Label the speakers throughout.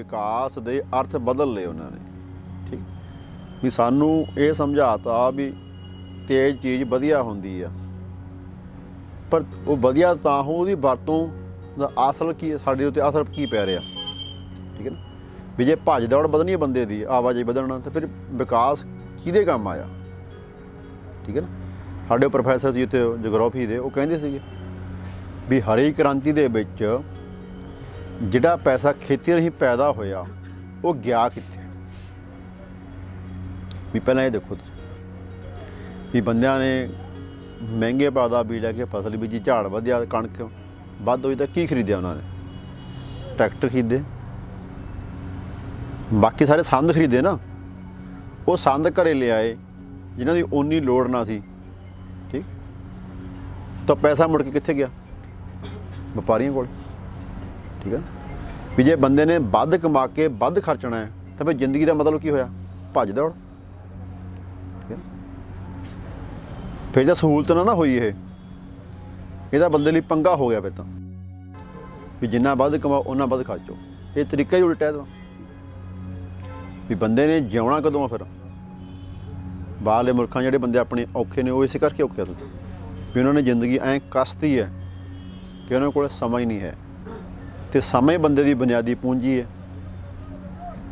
Speaker 1: ਵਿਕਾਸ ਦੇ ਅਰਥ ਬਦਲ ਲਏ ਉਹਨਾਂ ਨੇ, ਠੀਕ? ਵੀ ਸਾਨੂੰ ਇਹ ਸਮਝਾਤਾ ਵੀ ਤੇਜ਼ ਚੀਜ਼ ਵਧੀਆ ਹੁੰਦੀ ਆ। ਪਰ ਉਹ ਵਧੀਆ ਤਾਂ ਹੋ, ਉਹਦੀ ਵਰਤੋਂ ਦਾ ਅਸਲ ਕੀ, ਸਾਡੇ ਉੱਤੇ ਅਸਰ ਕੀ ਪੈ ਰਿਹਾ? ਠੀਕ ਹੈ ਨਾ? ਵੀ ਜੇ ਭੱਜ ਦੌੜ ਵਧਣੀ ਹੈ ਬੰਦੇ ਦੀ, ਆਵਾਜਾਈ ਵਧਣਾ, ਤਾਂ ਫਿਰ ਵਿਕਾਸ ਕਿਹਦੇ ਕੰਮ ਆਇਆ? ਠੀਕ ਹੈ ਨਾ? ਸਾਡੇ ਪ੍ਰੋਫੈਸਰ ਜੀ ਉੱਥੇ ਜਗਰਾਫੀ ਦੇ, ਉਹ ਕਹਿੰਦੇ ਸੀਗੇ ਵੀ ਹਰੀ ਕ੍ਰਾਂਤੀ ਦੇ ਵਿੱਚ ਜਿਹੜਾ ਪੈਸਾ ਖੇਤੀ ਰਾਹੀਂ ਪੈਦਾ ਹੋਇਆ, ਉਹ ਗਿਆ ਕਿੱਥੇ? ਵੀ ਪਹਿਲਾਂ ਇਹ ਦੇਖੋ ਤੁਸੀਂ, ਵੀ ਬੰਦਿਆਂ ਨੇ ਮਹਿੰਗੇ ਭਾਅ ਦਾ ਬੀਜ ਲੈ ਕੇ ਫਸਲ ਬੀਜੀ, ਝਾੜ ਵਧਿਆ ਕਣਕ ਵੱਧ ਹੋਈ ਤਾਂ ਕੀ ਖਰੀਦਿਆ ਉਹਨਾਂ ਨੇ? ਟਰੈਕਟਰ ਖਰੀਦੇ। ਬਾਕੀ ਸਾਰੇ ਸੰਦ ਖਰੀਦੇ ਨਾ। ਉਹ ਸੰਦ ਘਰੇ ਲਿਆਏ, ਜਿਨ੍ਹਾਂ ਦੀ ਓਨੀ ਲੋੜ ਨਾ ਸੀ। ਠੀਕ? ਤਾਂ ਪੈਸਾ ਮੁੜ ਕੇ ਕਿੱਥੇ ਗਿਆ? ਵਪਾਰੀਆਂ ਕੋਲ। ਠੀਕ ਹੈ ਵੀ ਜੇ ਬੰਦੇ ਨੇ ਵੱਧ ਕਮਾ ਕੇ ਵੱਧ ਖਰਚਣਾ ਹੈ, ਤਾਂ ਫਿਰ ਜ਼ਿੰਦਗੀ ਦਾ ਮਤਲਬ ਕੀ ਹੋਇਆ? ਭੱਜ ਦੌੜ। ਠੀਕ ਹੈ ਫਿਰ ਤਾਂ ਸਹੂਲਤ ਨਾ ਨਾ ਹੋਈ ਇਹ। ਇਹਦਾ ਬੰਦੇ ਲਈ ਪੰਗਾ ਹੋ ਗਿਆ ਫਿਰ ਤਾਂ। ਵੀ ਜਿੰਨਾ ਵੱਧ ਕਮਾਓ ਉਹਨਾਂ ਵੱਧ ਖਰਚੋ। ਇਹ ਤਰੀਕਾ ਹੀ ਉਲਟਾ ਇਹਦਾ। ਵੀ ਬੰਦੇ ਨੇ ਜਿਉਣਾ ਕਦੋਂ ਆ ਫਿਰ? ਬਾਹਰਲੇ ਮੁਲਕਾਂ ਜਿਹੜੇ ਬੰਦੇ ਆਪਣੇ ਔਖੇ ਨੇ, ਉਹ ਇਸੇ ਕਰਕੇ ਔਖੇ ਆ ਤੁਸੀਂ ਵੀ ਉਹਨਾਂ ਨੇ ਜ਼ਿੰਦਗੀ ਐਂ ਕਸਤੀ ਹੈ ਕਿ ਉਹਨਾਂ ਕੋਲ ਸਮਾਂ ਹੀ ਨਹੀਂ ਹੈ। ਤੇ ਸਮੇਂ ਬੰਦੇ ਦੀ ਬੁਨਿਆਦੀ ਪੂੰਜੀ ਹੈ।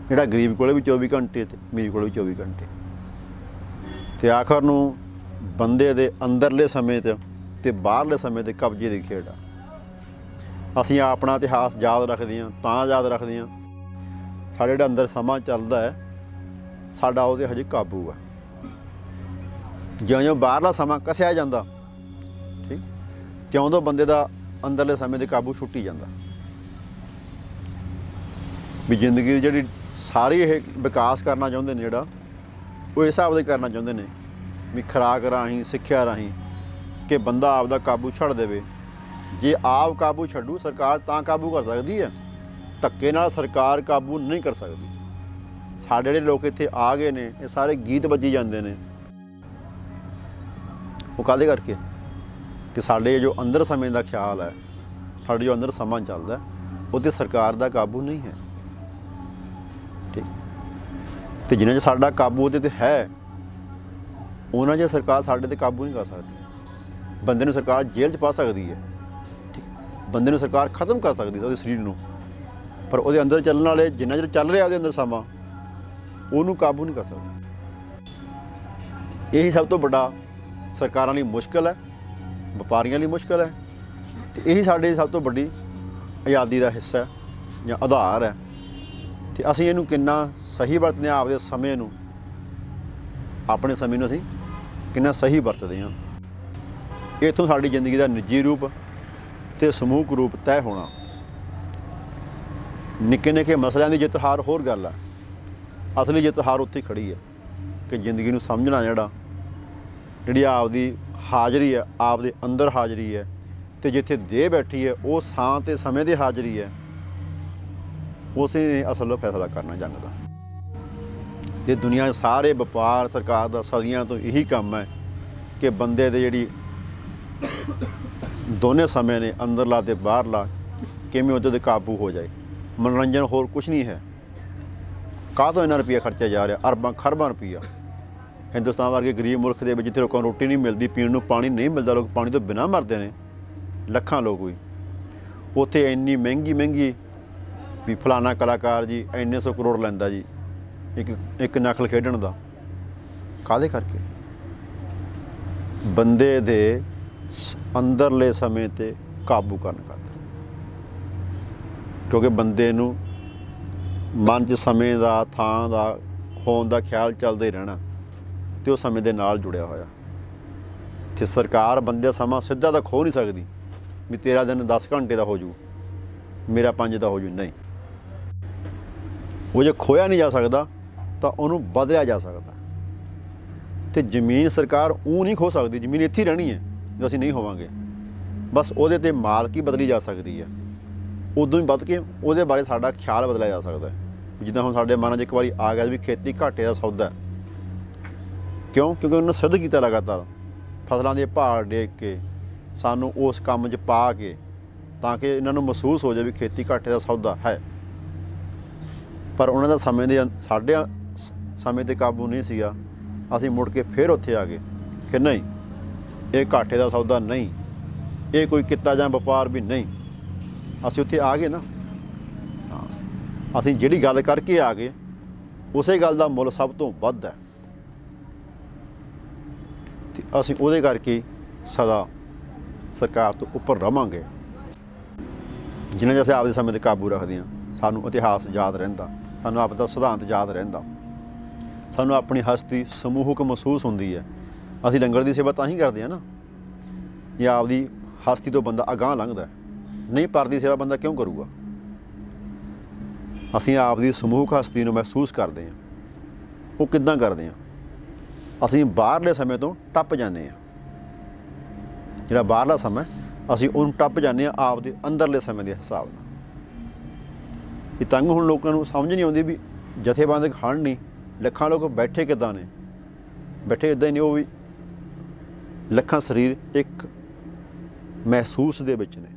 Speaker 1: ਜਿਹੜਾ ਗਰੀਬ ਕੋਲੇ ਵੀ 24 ਘੰਟੇ ਤੇ ਅਮੀਰ ਕੋਲੇ ਵੀ 24 ਘੰਟੇ। ਤੇ ਆਖਰ ਨੂੰ ਬੰਦੇ ਦੇ ਅੰਦਰਲੇ ਸਮੇਂ ਤੇ ਤੇ ਬਾਹਰਲੇ ਸਮੇਂ ਤੇ ਕਬਜ਼ੇ ਦੀ ਖੇਡ ਆ। ਅਸੀਂ ਆਪਣਾ ਇਤਿਹਾਸ ਯਾਦ ਰੱਖਦੇ ਹਾਂ, ਤਾਂ ਯਾਦ ਰੱਖਦੇ ਹਾਂ। ਸਾਡੇ ਜਿਹੜਾ ਅੰਦਰ ਸਮਾਂ ਚੱਲਦਾ ਹੈ, ਸਾਡਾ ਉਹਦੇ ਹਜੇ ਕਾਬੂ ਆ। ਜਿਉਂ-ਜਿਉਂ ਬਾਹਰਲਾ ਸਮਾਂ ਕਸਿਆ ਜਾਂਦਾ, ਠੀਕ? ਤਿਉਂ ਤੋਂ ਬੰਦੇ ਦਾ ਅੰਦਰਲੇ ਸਮੇਂ ਦੇ ਕਾਬੂ ਛੁੱਟੀ ਜਾਂਦਾ। ਵੀ ਜ਼ਿੰਦਗੀ ਦੀ ਜਿਹੜੀ ਸਾਰੀ ਇਹ ਵਿਕਾਸ ਕਰਨਾ ਚਾਹੁੰਦੇ ਨੇ ਜਿਹੜਾ ਉਹ ਇਸ ਹਿਸਾਬ ਦੇ ਕਰਨਾ ਚਾਹੁੰਦੇ ਨੇ ਵੀ ਖੁਰਾਕ ਰਾਹੀਂ ਸਿੱਖਿਆ ਰਾਹੀਂ ਕਿ ਬੰਦਾ ਆਪ ਦਾ ਕਾਬੂ ਛੱਡ ਦੇਵੇ। ਜੇ ਆਪ ਕਾਬੂ ਛੱਡੂ ਸਰਕਾਰ ਤਾਂ ਕਾਬੂ ਕਰ ਸਕਦੀ ਹੈ। ਧੱਕੇ ਨਾਲ ਸਰਕਾਰ ਕਾਬੂ ਨਹੀਂ ਕਰ ਸਕਦੀ। ਸਾਡੇ ਜਿਹੜੇ ਲੋਕ ਇੱਥੇ ਆ ਗਏ ਨੇ ਇਹ ਸਾਰੇ ਗੀਤ ਵੱਜੀ ਜਾਂਦੇ ਨੇ। ਉਹ ਕਾਹਦੇ ਕਰਕੇ? ਕਿ ਸਾਡੇ ਜੋ ਅੰਦਰ ਸਮੇਂ ਦਾ ਖਿਆਲ ਹੈ ਸਾਡੇ ਜੋ ਅੰਦਰ ਸਮਾਂ ਚੱਲਦਾ ਹੈ, ਉਹ ਤੇ ਸਰਕਾਰ ਦਾ ਕਾਬੂ ਨਹੀਂ ਹੈ। ਤੇ ਜਿੰਨਾ ਚ ਸਾਡਾ ਕਾਬੂ ਉਹਦੇ ਤੇ ਹੈ, ਉਹਨਾਂ ਜੇ ਸਰਕਾਰ ਸਾਡੇ ਤੇ ਕਾਬੂ ਨਹੀਂ ਕਰ ਸਕਦੀ। ਬੰਦੇ ਨੂੰ ਸਰਕਾਰ ਜੇਲ੍ਹ 'ਚ ਪਾ ਸਕਦੀ ਹੈ, ਠੀਕ। ਬੰਦੇ ਨੂੰ ਸਰਕਾਰ ਖਤਮ ਕਰ ਸਕਦੀ ਹੈ ਉਹਦੇ ਸਰੀਰ ਨੂੰ। ਪਰ ਉਹਦੇ ਅੰਦਰ ਚੱਲਣ ਵਾਲੇ, ਜਿੰਨਾ ਚਿਰ ਚੱਲ ਰਿਹਾ ਉਹਦੇ ਅੰਦਰ ਸਮਾਂ, ਉਹਨੂੰ ਕਾਬੂ ਨਹੀਂ ਕਰ ਸਕਦੀ। ਇਹੀ ਸਭ ਤੋਂ ਵੱਡਾ ਸਰਕਾਰਾਂ ਲਈ ਮੁਸ਼ਕਲ ਹੈ, ਵਪਾਰੀਆਂ ਲਈ ਮੁਸ਼ਕਲ ਹੈ। ਤੇ ਇਹੀ ਸਾਡੇ ਸਭ ਤੋਂ ਵੱਡੀ ਆਜ਼ਾਦੀ ਦਾ ਹਿੱਸਾ ਹੈ ਜਾਂ ਆਧਾਰ ਹੈ। ਤੇ ਅਸੀਂ ਇਹਨੂੰ ਕਿੰਨਾ ਸਹੀ ਵਰਤਦੇ ਹਾਂ ਆਪਦੇ ਸਮੇਂ ਨੂੰ। ਆਪਣੇ ਸਮੇਂ ਨੂੰ ਅਸੀਂ ਕਿੰਨਾ ਸਹੀ ਵਰਤਦੇ ਹਾਂ। ਇੱਥੋਂ ਸਾਡੀ ਜ਼ਿੰਦਗੀ ਦਾ ਨਿੱਜੀ ਰੂਪ ਤੇ ਸਮੂਹਕ ਰੂਪ ਤੈਅ ਹੋਣਾ। ਨਿੱਕੇ ਨਿੱਕੇ ਮਸਲਿਆਂ ਦੀ ਜਿੱਤ ਹਾਰ ਹੋਰ ਗੱਲ ਹੈ ਅਸਲੀ ਜਿੱਤ ਹਾਰ ਉੱਥੇ ਹੀ ਖੜੀ ਹੈ ਕਿ ਜ਼ਿੰਦਗੀ ਨੂੰ ਸਮਝਣਾ ਜਿਹੜਾ, ਜਿਹੜੀ ਆਪਦੀ ਹਾਜ਼ਰੀ ਹੈ ਆਪਦੇ ਅੰਦਰ ਹਾਜ਼ਰੀ ਹੈ ਤੇ ਜਿੱਥੇ ਦੇ ਬੈਠੀ ਹੈ ਉਹ ਸਾਂ ਤੇ ਸਮੇਂ ਦੀ ਹਾਜ਼ਰੀ ਹੈ ਉਸੇ ਨੇ ਅਸਲ ਫੈਸਲਾ ਕਰਨਾ ਜੰਗ ਦਾ ਤੇ ਦੁਨੀਆ ਸਾਰੇ ਵਪਾਰ ਸਰਕਾਰ ਦਾ ਸਦੀਆਂ ਤੋਂ ਇਹੀ ਕੰਮ ਹੈ ਕਿ ਬੰਦੇ ਦੇ ਜਿਹੜੀ ਦੋਨੇ ਸਮੇਂ ਨੇ ਅੰਦਰਲਾ ਤੇ ਬਾਹਰਲਾ ਕਿਵੇਂ ਉਹਦੇ ਤੇ ਕਾਬੂ ਹੋ ਜਾਏ। ਮਨੋਰੰਜਨ ਹੋਰ ਕੁਝ ਨਹੀਂ ਹੈ। ਕਾਹ ਤੋਂ ਇੰਨਾ ਰੁਪਈਆ ਖਰਚਿਆ ਜਾ ਰਿਹਾ? ਅਰਬਾਂ, ਖਰਬਾਂ ਰੁਪਈਆ। ਹਿੰਦੁਸਤਾਨ ਵਰਗੇ ਗਰੀਬ ਮੁਲਕ ਦੇ ਵਿੱਚ ਜਿੱਥੇ ਲੋਕਾਂ ਨੂੰ ਰੋਟੀ ਨਹੀਂ ਮਿਲਦੀ, ਪੀਣ ਨੂੰ ਪਾਣੀ ਨਹੀਂ ਮਿਲਦਾ, ਲੋਕ ਪਾਣੀ ਤੋਂ ਬਿਨਾਂ ਮਰਦੇ ਨੇ। ਲੱਖਾਂ ਲੋਕ ਵੀ। ਉੱਥੇ ਇੰਨੀ ਮਹਿੰਗੀ ਮਹਿੰਗੀ ਵੀ ਫਲਾਣਾ ਕਲਾਕਾਰ ਜੀ ਇੰਨੇ ਸੌ ਕਰੋੜ ਲੈਂਦਾ ਜੀ, ਇੱਕ ਇੱਕ ਨਕਲ ਖੇਡਣ ਦਾ। ਕਾਦੇ ਕਰਕੇ? ਬੰਦੇ ਦੇ ਅੰਦਰਲੇ ਸਮੇਂ ਤੇ ਕਾਬੂ ਕਰਨ ਖਾਤਰ। ਕਿਉਂਕਿ ਬੰਦੇ ਨੂੰ ਮਨ 'ਚ ਸਮੇਂ ਦਾ, ਥਾਂ ਦਾ ਹੋਣ ਦਾ ਖਿਆਲ ਚੱਲਦਾ ਹੀ ਰਹਿਣਾ ਤੇ ਉਹ ਸਮੇਂ ਦੇ ਨਾਲ ਜੁੜਿਆ ਹੋਇਆ। ਤੇ ਸਰਕਾਰ ਬੰਦੇ ਦਾ ਸਮਾਂ ਸਿੱਧਾ ਤਾਂ ਖੋ ਨਹੀਂ ਸਕਦੀ ਵੀ ਤੇਰਾ ਦਿਨ 10 ਘੰਟੇ ਦਾ ਹੋ ਜੂ, ਮੇਰਾ 5 ਦਾ ਹੋ ਜੂ, ਨਹੀਂ। ਉਹ ਜੇ ਖੋਇਆ ਨਹੀਂ ਜਾ ਸਕਦਾ, ਤਾਂ ਉਹਨੂੰ ਬਦਲਿਆ ਜਾ ਸਕਦਾ। ਤੇ ਜ਼ਮੀਨ ਸਰਕਾਰ ਉਹ ਨਹੀਂ ਖੋ ਸਕਦੀ, ਜ਼ਮੀਨ ਇੱਥੇ ਰਹਿਣੀ ਹੈ ਜੇ ਅਸੀਂ ਨਹੀਂ ਹੋਵਾਂਗੇ। ਬਸ ਉਹਦੇ ਤੇ ਮਾਲਕੀ ਬਦਲੀ ਜਾ ਸਕਦੀ ਹੈ। ਉਦੋਂ ਹੀ ਵੱਧ ਕੇ ਉਹਦੇ ਬਾਰੇ ਸਾਡਾ ਖਿਆਲ ਬਦਲਿਆ ਜਾ ਸਕਦਾ ਹੈ। ਜਿੱਦਾਂ ਹੁਣ ਸਾਡੇ ਮਨ 'ਚ ਇੱਕ ਵਾਰੀ ਆ ਗਿਆ ਵੀ ਖੇਤੀ ਘਾਟੇ ਦਾ ਸੌਦਾ ਕਿਉਂ? ਕਿਉਂਕਿ ਉਹਨੇ ਸਿੱਧ ਕੀਤਾ ਲਗਾਤਾਰ। ਫਸਲਾਂ ਦੇ ਭਾਅ ਡੇਕ ਕੇ, ਸਾਨੂੰ ਉਸ ਕੰਮ 'ਚ ਪਾ ਕੇ, ਤਾਂ ਕਿ ਇਹਨਾਂ ਨੂੰ ਮਹਿਸੂਸ ਹੋ ਜਾਵੇ ਵੀ ਖੇਤੀ ਘਾਟੇ ਦਾ ਸੌਦਾ ਹੈ। ਪਰ ਉਹਨਾਂ ਦਾ ਸਮੇਂ ਦੇ ਅੰ- ਸਾਡੇ ਸਮੇਂ ਤੇ ਕਾਬੂ ਨਹੀਂ ਸੀਗਾ। ਅਸੀਂ ਮੁੜ ਕੇ ਫਿਰ ਉੱਥੇ ਆ ਗਏ ਕਿ ਨਹੀਂ, ਇਹ ਘਾਟੇ ਦਾ ਸੌਦਾ ਨਹੀਂ, ਇਹ ਕੋਈ ਕਿੱਤਾ ਜਾਂ ਵਪਾਰ ਵੀ ਨਹੀਂ। ਅਸੀਂ ਉੱਥੇ ਆ ਗਏ ਨਾ। ਅਸੀਂ ਜਿਹੜੀ ਗੱਲ ਕਰਕੇ ਆ ਗਏ, ਉਸੇ ਗੱਲ ਦਾ ਮੁੱਲ ਸਭ ਤੋਂ ਵੱਧ ਹੈ। ਤੇ ਅਸੀਂ ਉਹਦੇ ਕਰਕੇ ਸਦਾ ਸਰਕਾਰ ਤੋਂ ਉੱਪਰ ਰਵਾਂਗੇ। ਜਿੰਨਾ ਜਿਹਾ ਅਸੀਂ ਆਪਦੇ ਸਮੇਂ ਤੇ ਕਾਬੂ ਰੱਖਦੇ ਹਾਂ, ਸਾਨੂੰ ਇਤਿਹਾਸ ਯਾਦ ਰਹਿੰਦਾ। ਸਾਨੂੰ ਆਪ ਦਾ ਸਿਧਾਂਤ ਯਾਦ ਰਹਿੰਦਾ। ਸਾਨੂੰ ਆਪਣੀ ਹਸਤੀ ਸਮੂਹਕ ਮਹਿਸੂਸ ਹੁੰਦੀ ਹੈ। ਅਸੀਂ ਲੰਗਰ ਦੀ ਸੇਵਾ ਤਾਂ ਹੀ ਕਰਦੇ ਹਾਂ ਨਾ। ਜੇ ਆਪਦੀ ਹਸਤੀ ਤੋਂ ਬੰਦਾ ਅਗਾਹ ਲੰਘਦਾ ਨਹੀਂ, ਪਰ ਦੀ ਸੇਵਾ ਬੰਦਾ ਕਿਉਂ ਕਰੂਗਾ? ਅਸੀਂ ਆਪਦੀ ਸਮੂਹਕ ਹਸਤੀ ਨੂੰ ਮਹਿਸੂਸ ਕਰਦੇ ਹਾਂ। ਉਹ ਕਿੱਦਾਂ ਕਰਦੇ ਹਾਂ? ਅਸੀਂ ਬਾਹਰਲੇ ਸਮੇਂ ਤੋਂ ਟੱਪ ਜਾਂਦੇ ਹਾਂ। ਜਿਹੜਾ ਬਾਹਰਲਾ ਸਮਾਂ ਅਸੀਂ ਉਹਨੂੰ ਟੱਪ ਜਾਂਦੇ ਹਾਂ ਆਪ ਦੇ ਅੰਦਰਲੇ ਸਮੇਂ ਦੇ ਹਿਸਾਬ ਨਾਲ। ਇਹ ਤੰਗ ਹੁਣ ਲੋਕਾਂ ਨੂੰ ਸਮਝ ਨਹੀਂ ਆਉਂਦੀ ਵੀ ਜਥੇਬੰਦ ਖੜ੍ਹ ਨਹੀਂ, ਲੱਖਾਂ ਲੋਕ ਬੈਠੇ ਕਿੱਦਾਂ ਨੇ? ਬੈਠੇ ਇਦਾਂ ਹੀ ਨਹੀਂ ਉਹ ਵੀ। ਲੱਖਾਂ ਸਰੀਰ ਇੱਕ ਮਹਿਸੂਸ ਦੇ ਵਿੱਚ ਨੇ।